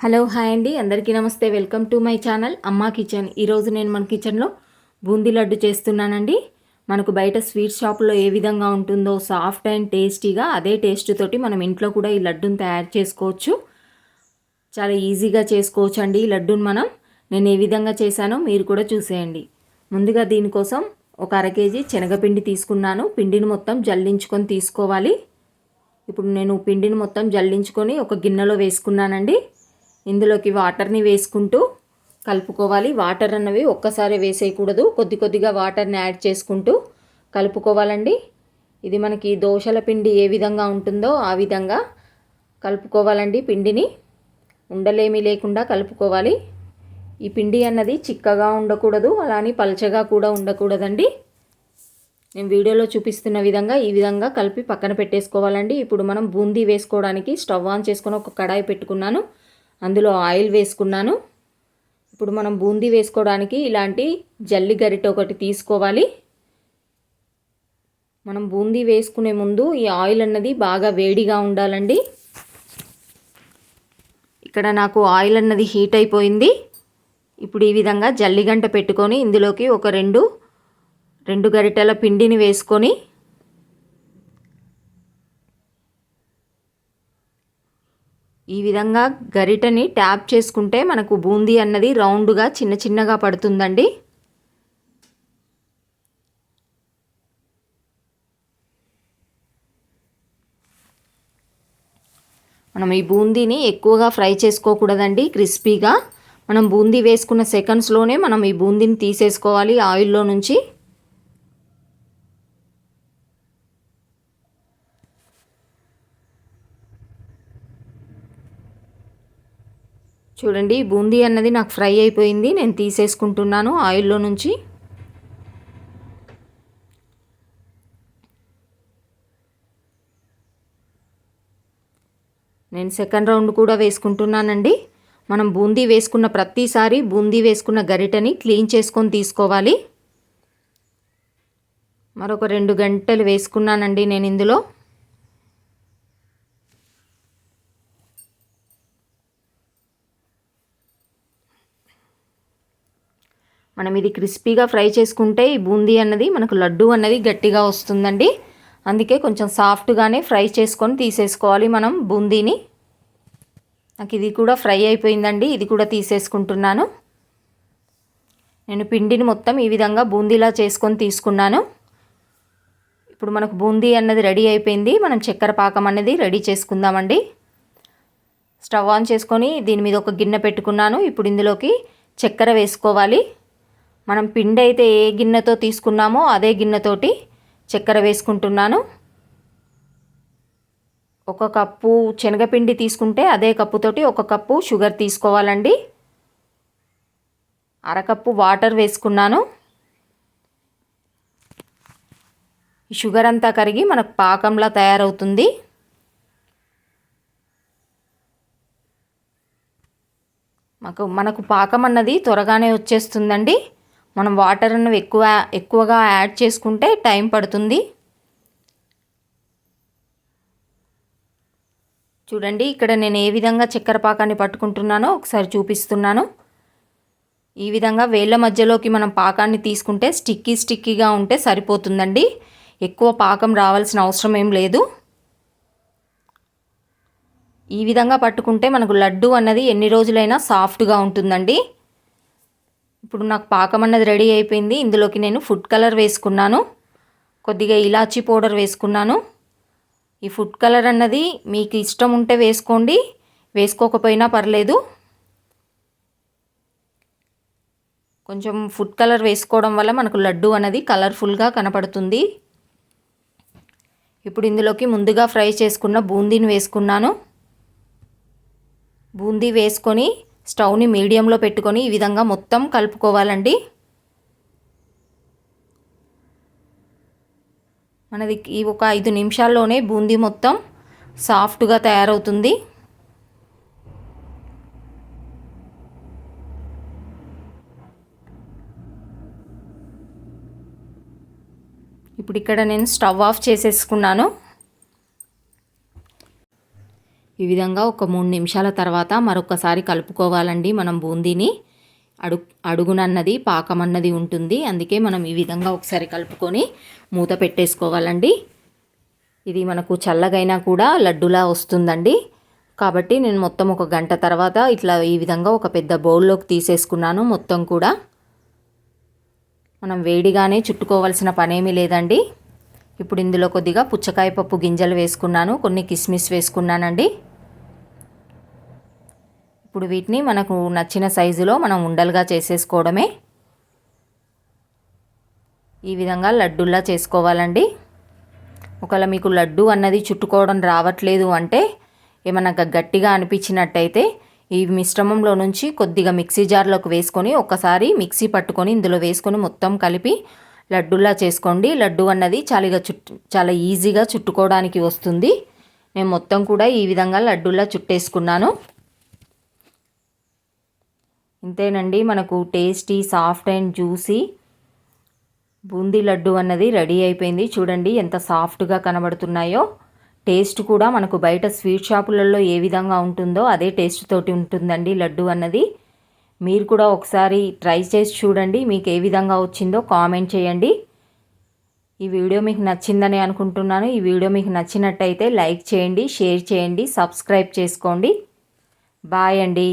Hello hi అండి. అందరికీ నమస్తే. వెల్కమ్ టు మై ఛానల్ అమ్మా కిచెన్. ఈరోజు నేను మన కిచెన్లో బూందీ లడ్డు చేస్తున్నానండి. మనకు బయట స్వీట్ షాప్లో ఏ విధంగా ఉంటుందో సాఫ్ట్ అండ్ టేస్టీగా అదే టేస్ట్ తోటి మనం ఇంట్లో కూడా ఈ లడ్డుని తయారు చేసుకోవచ్చు. చాలా ఈజీగా చేసుకోవచ్చు అండి ఈ లడ్డూని మనం. నేను ఏ విధంగా చేశానో మీరు కూడా చూసేయండి. ముందుగా దీనికోసం ఒక అర కేజీ శనగపిండి తీసుకున్నాను. పిండిని మొత్తం జల్లించుకొని తీసుకోవాలి. ఇప్పుడు నేను పిండిని మొత్తం జల్లించుకొని ఒక గిన్నెలో వేసుకున్నానండి. ఇందులోకి వాటర్ని వేసుకుంటూ కలుపుకోవాలి. వాటర్ అన్నవి ఒక్కసారి వేసేయకూడదు. కొద్ది కొద్దిగా వాటర్ని యాడ్ చేసుకుంటూ కలుపుకోవాలండి. ఇది మనకి దోశల పిండి ఏ విధంగా ఉంటుందో ఆ విధంగా కలుపుకోవాలండి పిండిని. ఉండలేమి లేకుండా కలుపుకోవాలి. ఈ పిండి అన్నది చిక్కగా ఉండకూడదు. అలానే పలచగా కూడా ఉండకూడదండి. నేను వీడియోలో చూపిస్తున్న విధంగా ఈ విధంగా కలిపి పక్కన పెట్టేసుకోవాలండి. ఇప్పుడు మనం బూందీ వేసుకోవడానికి స్టవ్ ఆన్ చేసుకొని ఒక కడాయి పెట్టుకున్నాను. అందులో ఆయిల్ వేసుకున్నాను. ఇప్పుడు మనం బూందీ వేసుకోవడానికి ఇలాంటి జల్లి గరిటె ఒకటి తీసుకోవాలి. మనం బూందీ వేసుకునే ముందు ఈ ఆయిల్ అన్నది బాగా వేడిగా ఉండాలండి. ఇక్కడ నాకు ఆయిల్ అన్నది హీట్ అయిపోయింది. ఇప్పుడు ఈ విధంగా జల్లిగంట పెట్టుకొని ఇందులోకి ఒక రెండు రెండు గరిటెల పిండిని వేసుకొని ఈ విధంగా గరిటని ట్యాప్ చేసుకుంటే మనకు బూందీ అన్నది రౌండ్గా చిన్న చిన్నగా పడుతుందండి. మనం ఈ బూందీని ఎక్కువగా ఫ్రై చేసుకోకూడదండి క్రిస్పీగా. మనం బూందీ వేసుకున్న సెకండ్స్లోనే మనం ఈ బూందీని తీసేసుకోవాలి ఆయిల్లో నుంచి. చూడండి బూందీ అన్నది నాకు ఫ్రై అయిపోయింది నేను తీసేసుకుంటున్నాను ఆయిల్లో నుంచి. నేను సెకండ్ రౌండ్ కూడా వేసుకుంటున్నానండి. మనం బూందీ వేసుకున్న ప్రతిసారి బూందీ వేసుకున్న గరిటని క్లీన్ చేసుకొని తీసుకోవాలి. మరొక రెండు గంటలు వేసుకున్నానండి నేను ఇందులో. మనం ఇది క్రిస్పీగా ఫ్రై చేసుకుంటే ఈ బూందీ అన్నది మనకు లడ్డు అన్నది గట్టిగా వస్తుందండి. అందుకే కొంచెం సాఫ్ట్గానే ఫ్రై చేసుకొని తీసేసుకోవాలి మనం బూందీని. నాకు ఇది కూడా ఫ్రై అయిపోయిందండి ఇది కూడా తీసేసుకుంటున్నాను. నేను పిండిని మొత్తం ఈ విధంగా బూందీలా చేసుకొని తీసుకున్నాను. ఇప్పుడు మనకు బూందీ అన్నది రెడీ అయిపోయింది మనం చక్కెర పాకం అనేది రెడీ చేసుకుందామండి. స్టవ్ ఆన్ చేసుకొని దీని మీద ఒక గిన్నె పెట్టుకున్నాను ఇప్పుడు ఇందులోకి చక్కెర వేసుకోవాలి. మనం పిండి అయితే ఏ గిన్నెతో తీసుకున్నామో అదే గిన్నెతోటి చక్కెర వేసుకుంటున్నాను. ఒక కప్పు శనగపిండి తీసుకుంటే అదే కప్పుతోటి ఒక కప్పు షుగర్ తీసుకోవాలండి. అరకప్పు వాటర్ వేసుకున్నాను. ఈ షుగర్ అంతా కరిగి మనకు పాకంలా తయారవుతుంది. మాకు మనకు పాకం అన్నది త్వరగానే వచ్చేస్తుందండి. మనం వాటర్ను ఎక్కువ ఎక్కువగా యాడ్ చేసుకుంటే టైం పడుతుంది. చూడండి ఇక్కడ నేను ఏ విధంగా చక్కెర పాకాన్ని పట్టుకుంటున్నానో ఒకసారి చూపిస్తున్నాను. ఈ విధంగా వేళ్ళ మధ్యలోకి మనం పాకాన్ని తీసుకుంటే స్టిక్కీ స్టిక్కీగా ఉంటే సరిపోతుందండి. ఎక్కువ పాకం రావాల్సిన అవసరం ఏం లేదు. ఈ విధంగా పట్టుకుంటే మనకు లడ్డు అన్నది ఎన్ని రోజులైనా సాఫ్ట్గా ఉంటుందండి. ఇప్పుడు నాకు పాకం అన్నది రెడీ అయిపోయింది. ఇందులోకి నేను ఫుడ్ కలర్ వేసుకున్నాను. కొద్దిగా ఇలాచీ పౌడర్ వేసుకున్నాను. ఈ ఫుడ్ కలర్ అన్నది మీకు ఇష్టం ఉంటే వేసుకోండి. వేసుకోకపోయినా పర్లేదు. కొంచెం ఫుడ్ కలర్ వేసుకోవడం వల్ల మనకు లడ్డు అనేది కలర్ఫుల్గా కనపడుతుంది. ఇప్పుడు ఇందులోకి ముందుగా ఫ్రై చేసుకున్న బూందీని వేసుకున్నాను. బూందీ వేసుకొని స్టవ్ని మీడియంలో పెట్టుకొని ఈ విధంగా మొత్తం కలుపుకోవాలండి. మనది ఈ ఒక ఐదు నిమిషాల్లోనే బూందీ మొత్తం సాఫ్ట్గా తయారవుతుంది. ఇప్పుడు ఇక్కడ నేను స్టవ్ ఆఫ్ చేసేసుకున్నాను. ఈ విధంగా ఒక మూడు నిమిషాల తర్వాత మరొకసారి కలుపుకోవాలండి మనం బూందీని. అడు అడుగునన్నది పాకం అన్నది ఉంటుంది. అందుకే మనం ఈ విధంగా ఒకసారి కలుపుకొని మూత పెట్టేసుకోవాలండి. ఇది మనకు చల్లగైనా కూడా లడ్డులా వస్తుందండి. కాబట్టి నేను మొత్తం ఒక గంట తర్వాత ఇట్లా ఈ విధంగా ఒక పెద్ద బౌల్లోకి తీసేసుకున్నాను మొత్తం కూడా. మనం వేడిగానే చుట్టుకోవాల్సిన పనేమీ లేదండి. ఇప్పుడు ఇందులో కొద్దిగా పుచ్చకాయ పప్పు గింజలు వేసుకున్నాను కొన్ని కిస్మిస్ వేసుకున్నానండి. ఇప్పుడు వీటిని మనకు నచ్చిన సైజులో మనం ఉండలుగా చేసేసుకోవడమే. ఈ విధంగా లడ్డుల్లా చేసుకోవాలండి. ఒకవేళ మీకు లడ్డు అన్నది చుట్టుకోవడం రావట్లేదు అంటే ఏమన్నా గట్టిగా అనిపించినట్టయితే ఈ మిశ్రమంలో నుంచి కొద్దిగా మిక్సీ జార్లోకి వేసుకొని ఒకసారి మిక్సీ పట్టుకొని ఇందులో వేసుకొని మొత్తం కలిపి లడ్డులా చేసుకోండి. లడ్డు అన్నది చాలా చుట్టు చాలా ఈజీగా చుట్టుకోవడానికి వస్తుంది. నేను మొత్తం కూడా ఈ విధంగా లడ్డులా చుట్టేసుకున్నాను. ఇంతేనండి మనకు tasty soft and juicy boondi laddu అన్నది రెడీ అయిపోయింది. చూడండి ఎంత సాఫ్ట్గా కనబడుతున్నాయో. టేస్ట్ కూడా మనకు బయట స్వీట్ షాపులలో ఏ విధంగా ఉంటుందో అదే టేస్ట్ తోటి ఉంటుందండి లడ్డు అన్నది. మీరు కూడా ఒకసారి ట్రై చేసి చూడండి మీకు ఏ విధంగా వచ్చిందో కామెంట్ చేయండి. ఈ వీడియో మీకు నచ్చిందని అనుకుంటున్నాను. ఈ వీడియో మీకు నచ్చినట్టయితే లైక్ చేయండి షేర్ చేయండి సబ్స్క్రైబ్ చేసుకోండి. బాయ్ అండి.